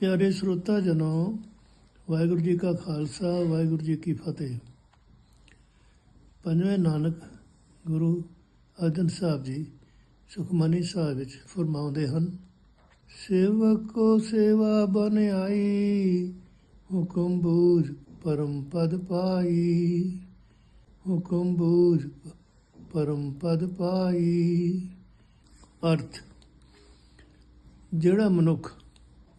ਪਿਆਰੇ ਸਰੋਤਾ ਜਨੋ, ਵਾਹਿਗੁਰੂ ਜੀ ਕਾ ਖਾਲਸਾ, ਵਾਹਿਗੁਰੂ ਜੀ ਕੀ ਫਤਿਹ। ਪੰਜਵੇਂ ਨਾਨਕ ਗੁਰੂ ਅਰਜਨ ਸਾਹਿਬ ਜੀ ਸੁਖਮਨੀ ਸਾਹਿਬ ਵਿੱਚ ਫਰਮਾਉਂਦੇ ਹਨ, ਸੇਵਕ ਕੋ ਸੇਵਾ ਬਨ ਆਈ, ਹੁਕਮ ਬੂਝ ਪਰਮ ਪਦ ਪਾਈ। ਹੁਕਮ ਬੂਝ ਪਰਮ ਪਦ ਪਾਈ। ਅਰਥ, ਜਿਹੜਾ ਮਨੁੱਖ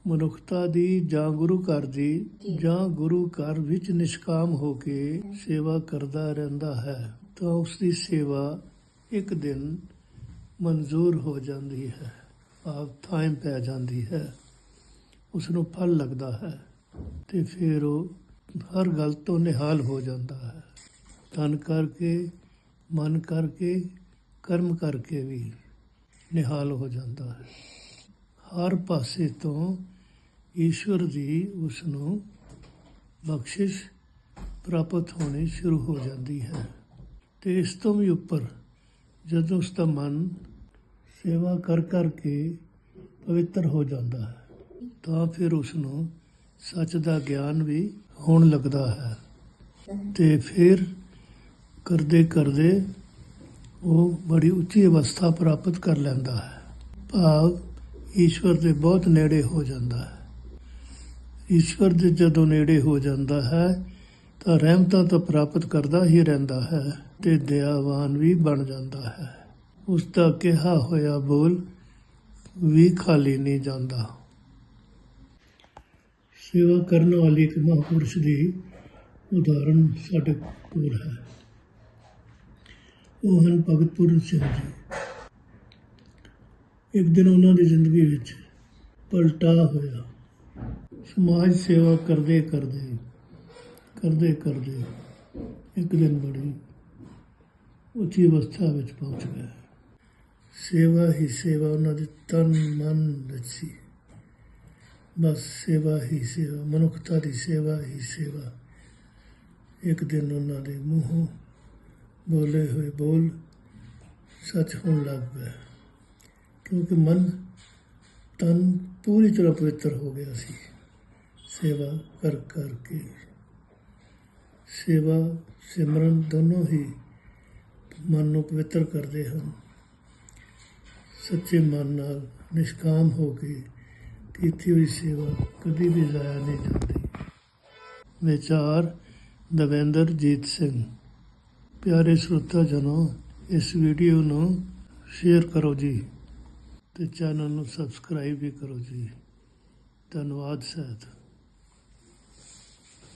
ਮਨੁੱਖਤਾ ਦੀ ਜਾਂ ਗੁਰੂ ਘਰ ਦੀ ਜਾਂ। ਗੁਰੂ ਘਰ ਵਿੱਚ ਨਿਸ਼ਕਾਮ ਹੋ ਕੇ ਸੇਵਾ ਕਰਦਾ ਰਹਿੰਦਾ ਹੈ ਤਾਂ ਉਸ ਦੀ ਸੇਵਾ ਇੱਕ ਦਿਨ ਮਨਜ਼ੂਰ ਹੋ ਜਾਂਦੀ ਹੈ ਆਪ ਥਾਂ ਪੈ ਜਾਂਦੀ ਹੈ ਉਸ ਨੂੰ ਫਲ ਲੱਗਦਾ ਹੈ ਤੇ ਫਿਰ ਉਹ ਹਰ ਗੱਲ ਤੋਂ ਨਿਹਾਲ ਹੋ ਜਾਂਦਾ ਹੈ। ਤਨ ਕਰਕੇ ਮਨ ਕਰਕੇ ਕਰਮ ਕਰਕੇ ਵੀ ਨਿਹਾਲ ਹੋ ਜਾਂਦਾ ਹੈ। ਹਰ ਪਾਸੇ ਤੋਂ ਈਸ਼ਵਰ ਦੀ ਉਸ ਨੂੰ ਬਖਸ਼ਿਸ਼ ਪ੍ਰਾਪਤ ਹੋਣੀ ਸ਼ੁਰੂ ਹੋ ਜਾਂਦੀ ਹੈ ਤੇ ਇਸ ਤੋਂ ਵੀ ਉੱਪਰ ਜਦੋਂ ਉਸ ਦਾ ਮਨ ਸੇਵਾ ਕਰ ਕਰਕੇ ਪਵਿੱਤਰ ਹੋ ਜਾਂਦਾ ਹੈ, ਤਾਂ ਫਿਰ ਉਸ ਨੂੰ ਸੱਚ ਦਾ ਗਿਆਨ ਵੀ ਹੋਣ ਲੱਗਦਾ ਹੈ ਤੇ ਫਿਰ ਕਰਦੇ ਕਰਦੇ ਉਹ ਬੜੀ ਉੱਚੀ ਅਵਸਥਾ ਪ੍ਰਾਪਤ ਕਰ ਲੈਂਦਾ ਹੈ। ਭਾਵ ਈਸ਼ਵਰ ਦੇ ਬਹੁਤ ਨੇੜੇ ਹੋ ਜਾਂਦਾ ਹੈ। ਈਸ਼ਵਰ ਦੇ ਜਦੋਂ ਨੇੜੇ ਹੋ ਜਾਂਦਾ ਹੈ, ਤਾਂ ਰਹਿਮਤਾਂ ਤਾਂ ਪ੍ਰਾਪਤ ਕਰਦਾ ਹੀ ਰਹਿੰਦਾ ਹੈ ਤੇ ਦਇਆਵਾਨ ਵੀ ਬਣ ਜਾਂਦਾ ਹੈ। ਉਸ ਦਾ ਕਿਹਾ ਹੋਇਆ ਬੋਲ ਵੀ ਖਾਲੀ ਨਹੀਂ ਜਾਂਦਾ। ਸੇਵਾ ਕਰਨ ਵਾਲੀ ਇੱਕ ਮਹਾਂਪੁਰਸ਼ ਦੀ ਉਦਾਹਰਣ ਸਾਡੇ ਕੋਲ ਹੈ। ਉਹ ਹਨ ਭਗਤ ਪੂਰਨ ਸਿੰਘ ਜੀ। ਇੱਕ ਦਿਨ ਉਹਨਾਂ ਦੀ ਜ਼ਿੰਦਗੀ ਵਿੱਚ ਪਲਟਾ ਹੋਇਆ। ਸਮਾਜ ਸੇਵਾ ਕਰਦੇ ਕਰਦੇ ਕਰਦੇ ਕਰਦੇ ਇੱਕ ਦਿਨ ਬੜੀ ਉੱਚੀ ਅਵਸਥਾ ਵਿੱਚ ਪਹੁੰਚ ਗਏ। ਸੇਵਾ ਹੀ ਸੇਵਾ, ਉਹਨਾਂ ਦੇ ਤਨ ਮਨ ਵਿੱਚ ਸੀ। ਬਸ ਸੇਵਾ ਹੀ ਸੇਵਾ, ਮਨੁੱਖਤਾ ਦੀ ਸੇਵਾ ਹੀ ਸੇਵਾ। ਇੱਕ ਦਿਨ ਉਹਨਾਂ ਦੇ ਮੂੰਹੋਂ ਬੋਲੇ ਹੋਏ ਬੋਲ ਸੱਚ ਹੋਣ ਲੱਗ ਪਏ ਕਿਉਂਕਿ ਮਨ, ਤਨ ਪੂਰੀ ਤਰ੍ਹਾਂ ਪਵਿੱਤਰ ਹੋ ਗਿਆ ਸੀ। ਸੇਵਾ ਕਰ ਕਰਕੇ ਸੇਵਾ, ਸਿਮਰਨ ਦੋਨੋਂ ਹੀ ਮਨ ਨੂੰ ਪਵਿੱਤਰ ਕਰਦੇ ਹਨ। ਸੱਚੇ ਮਨ ਨਾਲ ਨਿਸ਼ਕਾਮ ਹੋ ਕੇ ਕੀਤੀ ਹੋਈ ਸੇਵਾ ਕਦੀ ਵੀ ਜ਼ਾਇਆ ਨਹੀਂ ਜਾਂਦੀ। ਵਿਚਾਰ ਦਵਿੰਦਰਜੀਤ ਸਿੰਘ। ਪਿਆਰੇ ਸਰੋਤਾ ਜਨੋ, ਇਸ ਵੀਡੀਓ ਨੂੰ ਸ਼ੇਅਰ ਕਰੋ ਜੀ ਤੇ ਚੈਨਲ ਨੂੰ ਸਬਸਕ੍ਰਾਈਬ ਵੀ ਕਰੋ ਜੀ। ਧੰਨਵਾਦ, ਸਹਿਤ।